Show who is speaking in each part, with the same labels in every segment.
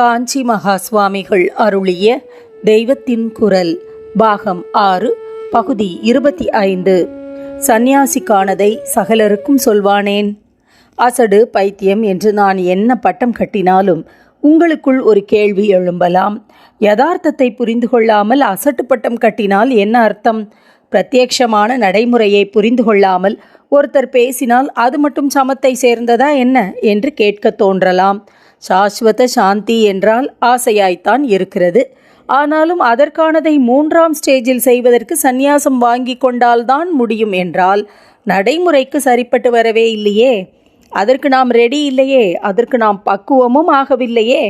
Speaker 1: காஞ்சி மகா சுவாமிகள் அருளிய தெய்வத்தின் குரல் பாகம் ஆறு பகுதி இருபத்தி ஐந்து. சந்நியாசிக்கானதை சகலருக்கும் சொல்வானேன். அசடு பைத்தியம் என்று நான் என்ன பட்டம் கட்டினாலும் உங்களுக்குள் ஒரு கேள்வி எழும்பலாம். யதார்த்தத்தை புரிந்து கொள்ளாமல் அசட்டு பட்டம் கட்டினால் என்ன அர்த்தம்? பிரத்யக்ஷமான நடைமுறையை புரிந்து கொள்ளாமல் ஒருத்தர் பேசினால் அது மட்டும் சமத்தை சேர்ந்ததா என்ன? என்று கேட்க தோன்றலாம். சாஸ்வத சாந்தி என்றால் ஆசையாய்த்தான் இருக்கிறது. ஆனாலும் அதற்கானதை மூன்றாம் ஸ்டேஜில் செய்வதற்கு சந்நியாசம் வாங்கி கொண்டால்தான் முடியும் என்றால் நடைமுறைக்கு சரிப்பட்டு வரவே இல்லையே? அதற்கு நாம் ரெடி இல்லையே? அதற்கு நாம் பக்குவமும் ஆகவில்லையே?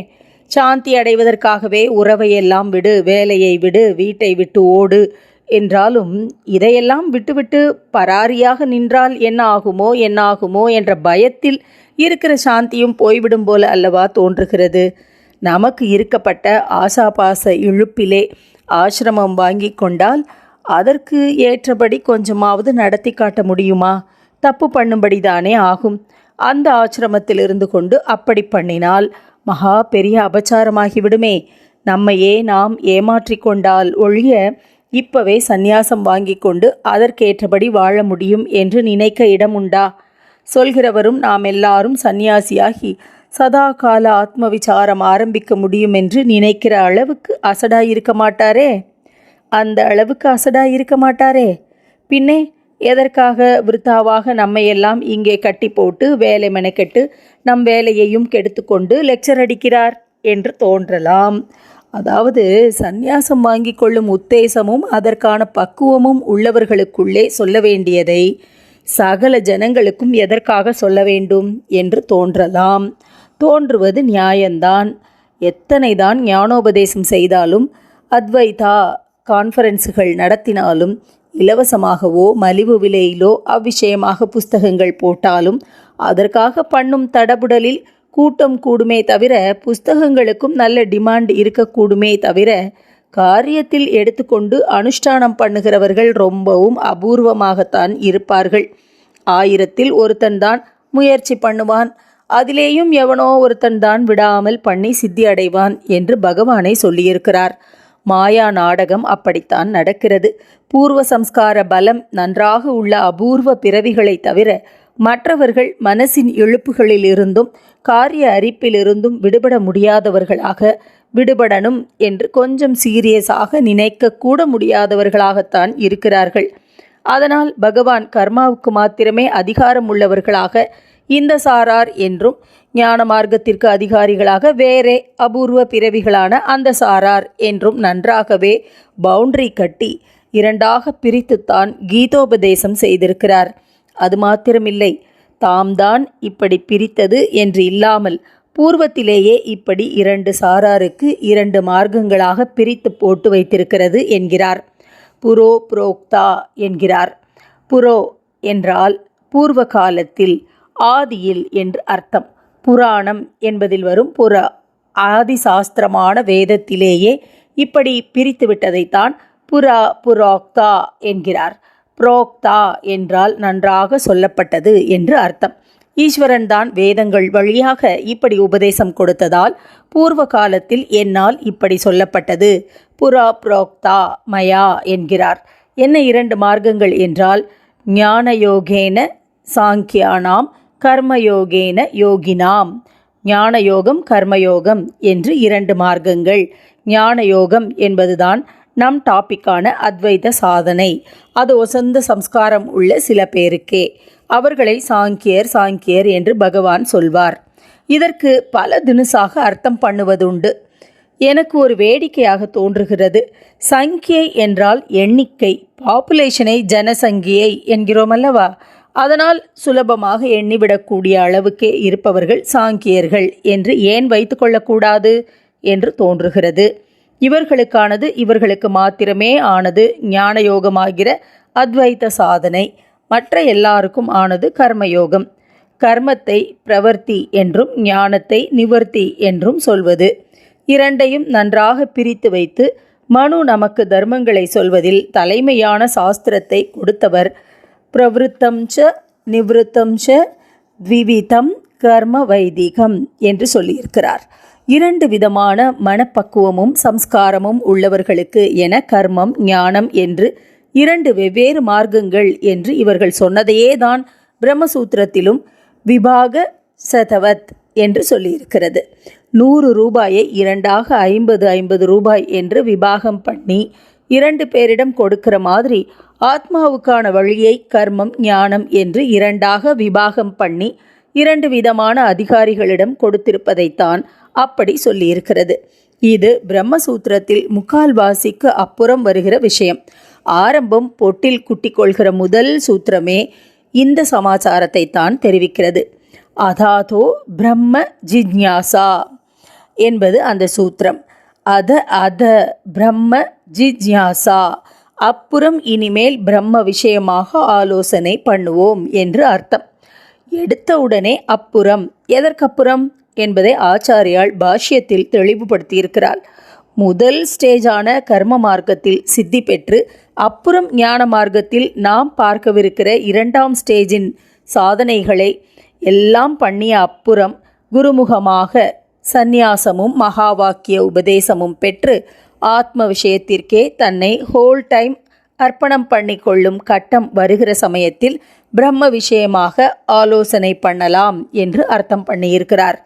Speaker 1: சாந்தி அடைவதற்காகவே உறவையெல்லாம் விடு வேலையை விடு வீட்டை விட்டு ஓடு என்றாலும் இதையெல்லாம் விட்டுவிட்டு பராரியாக நின்றால் என்ன ஆகுமோ என்ன ஆகுமோ என்ற பயத்தில் இருக்கிற சாந்தியும் போய்விடும் போல அல்லவா தோன்றுகிறது. நமக்கு இருக்கப்பட்ட ஆசாபாச இழுப்பிலே ஆசிரமம் வாங்கி கொண்டால் அதற்கு ஏற்றபடி கொஞ்சமாவது நடத்தி காட்ட முடியுமா? தப்பு பண்ணும்படி தானே ஆகும். அந்த ஆசிரமத்தில் இருந்து கொண்டு அப்படி பண்ணினால் மகா பெரிய அபச்சாரமாகிவிடுமே. நம்மையே நாம் ஏமாற்றிக் கொண்டால் ஒழிய இப்பவே சந்நியாசம் வாங்கி கொண்டு அதற்கேற்றபடி வாழ முடியும் என்று நினைக்க இடம் உண்டா சொல்கிறவரும் நாம் எல்லாரும் சந்நியாசியாகி சதா கால ஆத்ம விசாரம் ஆரம்பிக்க முடியும் என்று நினைக்கிற அளவுக்கு அசடாயிருக்க மாட்டாரே. அந்த அளவுக்கு அசடாயிருக்க மாட்டாரே. பின்னே எதற்காக விருத்தாவாக நம்மையெல்லாம் இங்கே கட்டி போட்டு வேலை மெனக்கெட்டு நம் வேலையையும் கெடுத்துக்கொண்டு லெக்சர் அடிக்கிறார் என்று தோன்றலாம். அதாவது சந்நியாசம் வாங்கி கொள்ளும் உத்தேசமும் அதற்கான பக்குவமும் உள்ளவர்களுக்குள்ளே சொல்ல வேண்டியதை சகல ஜனங்களுக்கும் எதற்காக சொல்ல வேண்டும் என்று தோன்றலாம். தோன்றுவது நியாயந்தான். எத்தனைதான் ஞானோபதேசம் செய்தாலும் அத்வைதா கான்ஃபரன்ஸுகள் நடத்தினாலும் இலவசமாகவோ மலிவு விலையிலோ அவ்விஷயமாக புஸ்தகங்கள் போட்டாலும் அதற்காக பண்ணும் தடபுடலில் கூட்டம் கூடுமே தவிர புஸ்தகங்களுக்கும் நல்ல டிமாண்ட் இருக்கக்கூடுமே தவிர காரியத்தில் எடுத்துக்கொண்டு அனுஷ்டானம் பண்ணுகிறவர்கள் ரொம்பவும் அபூர்வமாகத்தான் இருப்பார்கள். ஆயிரத்தில் ஒருத்தன்தான் முயற்சி பண்ணுவான். அதிலேயும் எவனோ ஒருத்தன்தான் விடாமல் பண்ணி சித்தி அடைவான் என்று பகவானை சொல்லியிருக்கிறார். மாயா நாடகம் அப்படித்தான் நடக்கிறது. பூர்வ சம்ஸ்கார பலம் நன்றாக உள்ள அபூர்வ பிறவிகளை தவிர மற்றவர்கள் மனசின் எழுப்புகளிலிருந்தும் காரிய அரிப்பிலிருந்தும் விடுபட முடியாதவர்களாக விடுபடணும் என்று கொஞ்சம் சீரியஸாக நினைக்க கூட முடியாதவர்களாகத்தான் இருக்கிறார்கள். அதனால் பகவான் கர்மாவுக்கு மாத்திரமே அதிகாரம் உள்ளவர்களாக இந்த சாரார் என்றும் ஞான மார்க்கத்திற்கு அதிகாரிகளாக வேறே அபூர்வ பிறவிகளான அந்த சாரார் என்றும் நன்றாகவே பவுண்டரி கட்டி இரண்டாக பிரித்துத்தான் கீதோபதேசம் செய்திருக்கிறார். அது மாத்திரமில்லை தாம் தான் இப்படி பிரித்தது என்று இல்லாமல் பூர்வத்திலேயே இப்படி இரண்டு சாராருக்கு இரண்டு மார்க்கங்களாக பிரித்து போட்டு வைத்திருக்கிறது என்கிறார். புரோ புரோக்தா என்கிறார். புரோ என்றால் பூர்வ காலத்தில் ஆதியில் என்று அர்த்தம். புராணம் என்பதில் வரும் புற ஆதி சாஸ்திரமான வேதத்திலேயே இப்படி பிரித்து விட்டதைத்தான் புரா புரோக்தா என்கிறார். புரோக்தா என்றால் நன்றாக சொல்லப்பட்டது என்று அர்த்தம். ஈஸ்வரன் தான் வேதங்கள் வழியாக இப்படி உபதேசம் கொடுத்ததால் பூர்வ காலத்தில் என்னால் இப்படி சொல்லப்பட்டது. புரா புரோக்தா மயா என்கிறார். என்ன இரண்டு மார்க்கங்கள் என்றால் ஞானயோகேன சாங்கியானாம் கர்மயோகேன யோகினாம். ஞானயோகம் கர்மயோகம் என்று இரண்டு மார்க்கங்கள். ஞானயோகம் என்பதுதான் நம் டாப்பிக்கான அத்வைத சாதனை. அது ஒசந்த சம்ஸ்காரம் உள்ள சில பேருக்கே. அவர்களை சாங்கியர் சாங்கியர் என்று பகவான் சொல்வார். இதற்கு பல தினுசாக அர்த்தம் பண்ணுவதுண்டு. எனக்கு ஒரு வேடிக்கையாக தோன்றுகிறது. சங்கியை என்றால் எண்ணிக்கை பாப்புலேஷனை ஜனசங்கியை என்கிறோம் அல்லவா? அதனால் சுலபமாக எண்ணிவிடக்கூடிய அளவுக்கே இருப்பவர்கள் சாங்கியர்கள் என்று ஏன் வைத்துக்கொள்ளக்கூடாது என்று தோன்றுகிறது. இவர்களுக்கானது இவர்களுக்கு மாத்திரமே ஆனது ஞானயோகமாகிற அத்வைத்த சாதனை. மற்ற எல்லாருக்கும் ஆனது கர்மயோகம். கர்மத்தை பிரவர்த்தி என்றும் ஞானத்தை நிவர்த்தி என்றும் சொல்வது. இரண்டையும் நன்றாக பிரித்து வைத்து மனு நமக்கு தர்மங்களை சொல்வதில் தலைமையான சாஸ்திரத்தை கொடுத்தவர். பிரவருத்தம் ச நிவத்தம் ச த்விவிதம் கர்ம வைதிகம் என்று சொல்லியிருக்கிறார். இரண்டு விதமான மனப்பக்குவமும் சம்ஸ்காரமும் உள்ளவர்களுக்கு என கர்மம் ஞானம் என்று இரண்டு வெவ்வேறு மார்க்கங்கள் என்று இவர்கள் சொன்னதையே தான் பிரம்மசூத்திரத்திலும் விபாக சதவத் என்று சொல்லியிருக்கிறது. நூறு ரூபாயை இரண்டாக ஐம்பது ஐம்பது ரூபாய் என்று விபாகம் பண்ணி இரண்டு பேரிடம் கொடுக்கிற மாதிரி ஆத்மாவுக்கான வழியை கர்மம் ஞானம் என்று இரண்டாக விபாகம் பண்ணி இரண்டு விதமான அதிகாரிகளிடம் கொடுத்திருப்பதைத்தான் அப்படி சொல்லியிருக்கிறது. இது பிரம்மசூத்திரத்தில் முக்கால்வாசிக்கு அப்புறம் வருகிற விஷயம். ஆரம்பம் பொட்டில் குட்டி கொள்கிற முதல் சூத்திரமே இந்த சமாச்சாரத்தை தான் தெரிவிக்கிறது. அதாதோ பிரம்ம ஜிஜ்ஞாசா என்பது அந்த சூத்திரம். அத அத பிரம்ம ஜிஜ்ஞாசா. அப்புறம் இனிமேல் பிரம்ம விஷயமாக ஆலோசனை பண்ணுவோம் என்று அர்த்தம். எடுத்தவுடனே அப்புறம் எதற்கப்புறம்? என்பதை ஆச்சாரியால் பாஷ்யத்தில் தெளிவுபடுத்தியிருக்கிறாள். முதல் ஸ்டேஜான கர்ம மார்க்கத்தில் சித்தி பெற்று அப்புறம் ஞான மார்க்கத்தில் நாம் பார்க்கவிருக்கிற இரண்டாம் ஸ்டேஜின் சாதனைகளை எல்லாம் பண்ணிய அப்புறம் குருமுகமாக சந்நியாசமும் மகா வாக்கிய உபதேசமும் பெற்று ஆத்ம விஷயத்திற்கே தன்னை ஹோல் டைம் அர்ப்பணம் பண்ணிக்கொள்ளும் கட்டம் வருகிற சமயத்தில் பிரம்ம விஷயமாக ஆலோசனை பண்ணலாம் என்று அர்த்தம் பண்ணியிருக்கிறார்.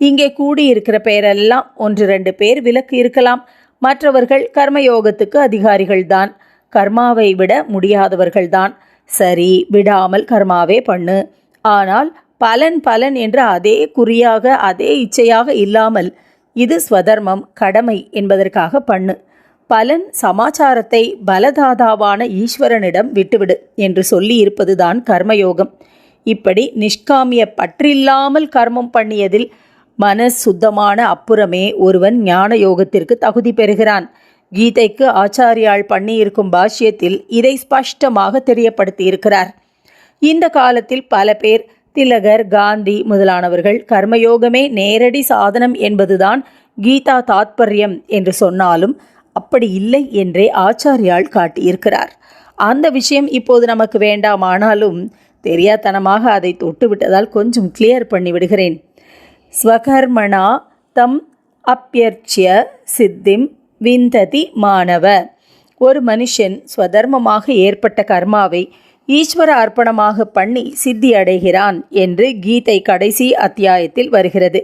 Speaker 1: இங்கே கூடியிருக்கிற பேரெல்லாம் ஒன்று ரெண்டு பேர் விலக்கு இருக்கலாம். மற்றவர்கள் கர்மயோகத்துக்கு அதிகாரிகள்தான். கர்மாவை விட முடியாதவர்கள்தான். சரி விடாமல் கர்மாவே பண்ணு. ஆனால் பலன் பலன் என்ற அதே குறியாக அதே இச்சையாக இல்லாமல் இது ஸ்வதர்மம் கடமை என்பதற்காக பண்ணு. பலன் சமாச்சாரத்தை பலதாதாவான ஈஸ்வரனிடம் விட்டுவிடு என்று சொல்லி இருப்பதுதான் கர்மயோகம். இப்படி நிஷ்காமிய பற்றில்லாமல் கர்மம் பண்ணியதில் மன சுத்தமான அப்புறமே ஒருவன் ஞான யோகத்திற்கு தகுதி பெறுகிறான். கீதைக்கு ஆச்சாரியால் பண்ணியிருக்கும் பாஷ்யத்தில் இதை ஸ்பஷ்டமாக தெரியப்படுத்தியிருக்கிறார். இந்த காலத்தில் பல பேர் திலகர் காந்தி முதலானவர்கள் கர்மயோகமே நேரடி சாதனம் என்பதுதான் கீதா தாத்பரியம் என்று சொன்னாலும் அப்படி இல்லை என்றே ஆச்சாரியால் காட்டியிருக்கிறார். அந்த விஷயம் இப்போது நமக்கு வேண்டாமானாலும் தெரியாதனமாக அதை தொட்டுவிட்டதால் கொஞ்சம் கிளியர் பண்ணி விடுகிறேன் ஸ்வகர்மணா தம் அப்பியர்ச்சிய சித்திம் விந்ததி மாணவ. ஒரு மனுஷன் ஸ்வதர்மமாக ஏற்பட்ட கர்மாவை ஈஸ்வர அர்ப்பணமாக பண்ணி சித்தி அடைகிறான் என்று கீதை கடைசி அத்தியாயத்தில் வருகிறது.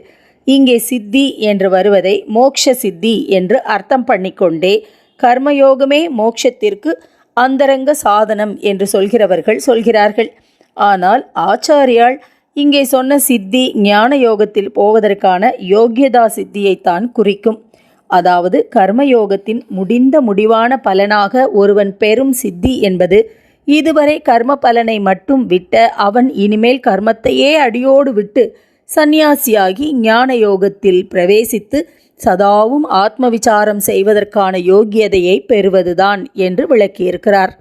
Speaker 1: இங்கே சித்தி என்று வருவதை மோக்ஷ சித்தி என்று அர்த்தம் பண்ணிக்கொண்டே கர்மயோகமே மோக்ஷத்திற்கு அந்தரங்க சாதனம் என்று சொல்கிறவர்கள் சொல்கிறார்கள். ஆனால் ஆச்சாரியால் இங்கே சொன்ன சித்தி ஞான யோகத்தில் போவதற்கான யோக்கியதா சித்தியைத்தான் குறிக்கும். அதாவது கர்மயோகத்தின் முடிந்த முடிவான பலனாக ஒருவன் பெறும் சித்தி என்பது இதுவரை கர்ம பலனை மட்டும் விட்ட அவன் இனிமேல் கர்மத்தையே அடியோடு விட்டு சந்நியாசியாகி ஞான யோகத்தில் பிரவேசித்து சதாவும் ஆத்ம விசாரம் செய்வதற்கான யோகியதையை பெறுவதுதான் என்று விளக்கியிருக்கிறார்.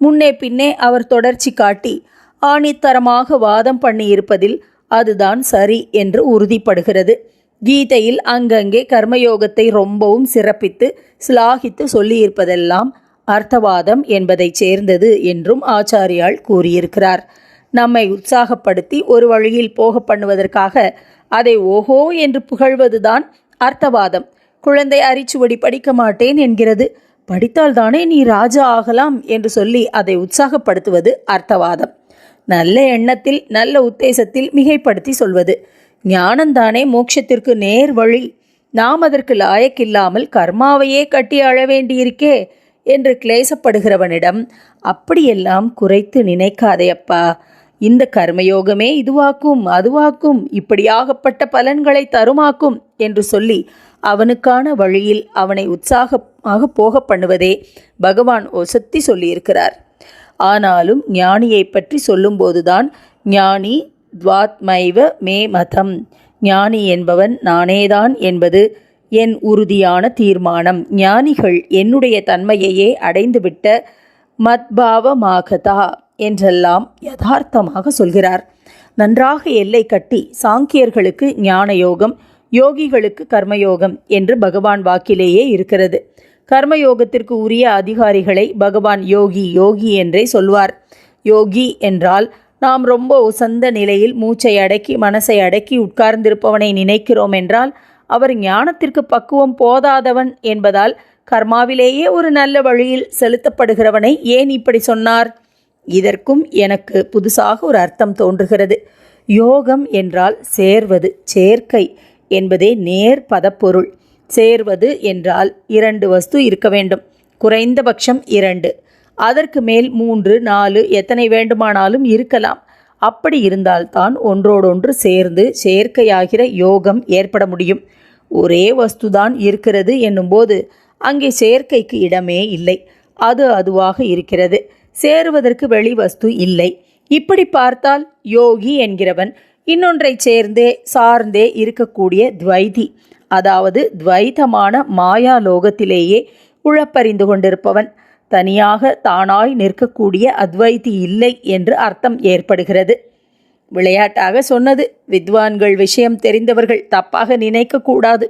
Speaker 1: முன்னே பின்னே அவர் தொடர்ச்சி காட்டி ஆணித்தரமாக வாதம் பண்ணியிருப்பதில் அதுதான் சரி என்று உறுதிப்படுகிறது. கீதையில் அங்கங்கே கர்மயோகத்தை ரொம்பவும் சிறப்பித்து சிலாகித்து சொல்லியிருப்பதெல்லாம் அர்த்தவாதம் என்பதைச் சேர்ந்தது என்றும் ஆச்சாரியால் கூறியிருக்கிறார். நம்மை உற்சாகப்படுத்தி ஒரு வழியில் போக பண்ணுவதற்காக அதை ஓஹோ என்று புகழ்வதுதான் அர்த்தவாதம். குழந்தை அரிச்சுவடி படிக்க மாட்டேன் என்கிறது. படித்தால்தானே நீ ராஜா ஆகலாம் என்று சொல்லி அதை உற்சாகப்படுத்துவது அர்த்தவாதம். நல்ல எண்ணத்தில் நல்ல உத்தேசத்தில் மிகைப்படுத்தி சொல்வது. ஞானந்தானே மோட்சத்திற்கு நேர் வழி. நாம் அதற்கு லாயக்கில்லாமல் கர்மாவையே கட்டி அழ வேண்டியிருக்கே என்று கிளேசப்படுகிறவனிடம் அப்படியெல்லாம் குறைத்து நினைக்காதேயப்பா இந்த கர்மயோகமே இதுவாக்கும் அதுவாக்கும் இப்படியாகப்பட்ட பலன்களை தருமாக்கும் என்று சொல்லி அவனுக்கான வழியில் அவனை உற்சாகமாக போக பண்ணுவதே பகவான் ஒசத்தி சொல்லியிருக்கிறார். ஆனாலும் ஞானியை பற்றி சொல்லும்போதுதான் ஞானி துவாத்மைவ மே மதம். ஞானி என்பவன் நானேதான் என்பது என் உறுதியான தீர்மானம். ஞானிகள் என்னுடைய தன்மையையே அடைந்துவிட்ட மத்பாவமாகதா என்றெல்லாம் யதார்த்தமாக சொல்கிறார். நன்றாக எல்லை கட்டி சாங்கியர்களுக்கு ஞான யோகம் யோகிகளுக்கு கர்மயோகம் என்று பகவான் வாக்கிலேயே இருக்கிறது. கர்மயோகத்திற்கு உரிய அதிகாரிகளை பகவான் யோகி யோகி என்றே சொல்வார். யோகி என்றால் நாம் ரொம்ப உசந்த நிலையில் மூச்சை அடக்கி மனசை அடக்கி உட்கார்ந்திருப்பவனை நினைக்கிறோம் என்றால் அவர் ஞானத்திற்கு பக்குவம் போதாதவன் என்பதால் கர்மாவிலேயே ஒரு நல்ல வழியில் செலுத்தப்படுகிறவனை ஏன் இப்படி சொன்னார்? இதற்கும் எனக்கு புதுசாக ஒரு அர்த்தம் தோன்றுகிறது. யோகம் என்றால் சேர்வது சேர்க்கை என்பதே நேர் பதப்பொருள். சேர்வது என்றால் இரண்டு வஸ்து இருக்க வேண்டும். குறைந்தபட்சம் இரண்டு. அதற்கு மேல் மூன்று நாலு எத்தனை வேண்டுமானாலும் இருக்கலாம். அப்படி இருந்தால்தான் ஒன்றோடொன்று சேர்ந்து சேர்க்கையாகிற யோகம் ஏற்பட முடியும். ஒரே வஸ்துதான் இருக்கிறது என்னும்போது அங்கே சேர்க்கைக்கு இடமே இல்லை. அது அதுவாக இருக்கிறது. சேருவதற்கு வெளி வஸ்து இல்லை. இப்படி பார்த்தால் யோகி என்கிறவன் இன்னொன்றை சேர்ந்தே சார்ந்தே இருக்கக்கூடிய துவைதி. அதாவது துவைதமான மாயா லோகத்திலேயே உழப்பறிந்து கொண்டிருப்பவன். தனியாக தானாய் நிற்கக்கூடிய அத்வைதி இல்லை என்று அர்த்தம் ஏற்படுகிறது. விளையாட்டாக சொன்னது வித்வான்கள் விஷயம் தெரிந்தவர்கள் தப்பாக நினைக்கக்கூடாது.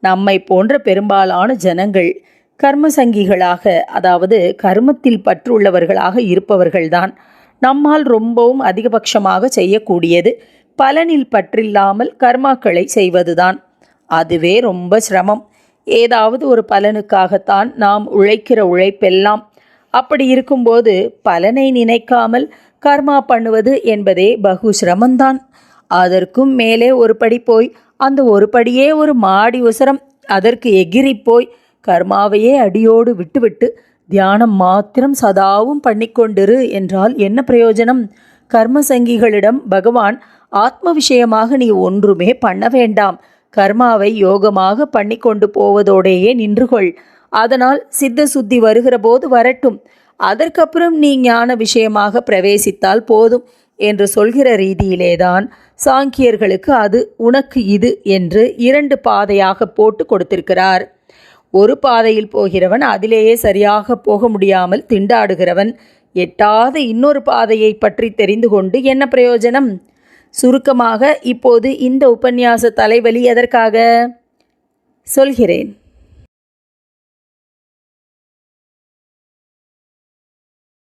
Speaker 1: நம்மை போன்ற பெரும்பாலான ஜனங்கள் கர்மசங்கிகளாக அதாவது கர்மத்தில் பற்றுள்ளவர்களாக இருப்பவர்கள்தான். நம்மால் ரொம்பவும் அதிகபட்சமாக செய்யக்கூடியது பலனில் பற்றில்லாமல் கர்மாக்களை செய்வதுதான். அதுவே ரொம்ப சிரமம். ஏதாவது ஒரு பலனுக்காகத்தான் நாம் உழைக்கிற உழைப்பெல்லாம். அப்படி இருக்கும்போது பலனை நினைக்காமல் கர்மா பண்ணுவது என்பதே பகு சிரமந்தான் அதற்கும் மேலே ஒரு படி போய் அந்த ஒரு படியே ஒரு மாடி உசரம் அதற்கு எகிரி போய் கர்மாவையே அடியோடு விட்டுவிட்டு தியானம் மாத்திரம் சதாவும் பண்ணிக்கொண்டிரு என்றால் என்ன பிரயோஜனம்? கர்மசங்கிகளிடம் பகவான் ஆத்ம விஷயமாக நீ ஒன்றுமே பண்ண வேண்டாம். கர்மாவை யோகமாக பண்ணி கொண்டு போவதோடேயே நின்றுகொள். அதனால் சித்த சுத்தி வருகிற போது வரட்டும். அதற்கப்புறம் நீ ஞான விஷயமாக பிரவேசித்தால் போதும் என்று சொல்கிற ரீதியிலேதான் சாங்கியர்களுக்கு அது உனக்கு இது என்று இரண்டு பாதையாக போட்டு கொடுத்திருக்கிறார். ஒரு பாதையில் போகிறவன் அதிலேயே சரியாக போக முடியாமல் திண்டாடுகிறவன் எட்டாத இன்னொரு பாதையை பற்றி தெரிந்து கொண்டு என்ன பிரயோஜனம்? சுருக்கமாக இப்போது இந்த உபன்யாச தலைவலி எதற்காக? சொல்கிறேன்.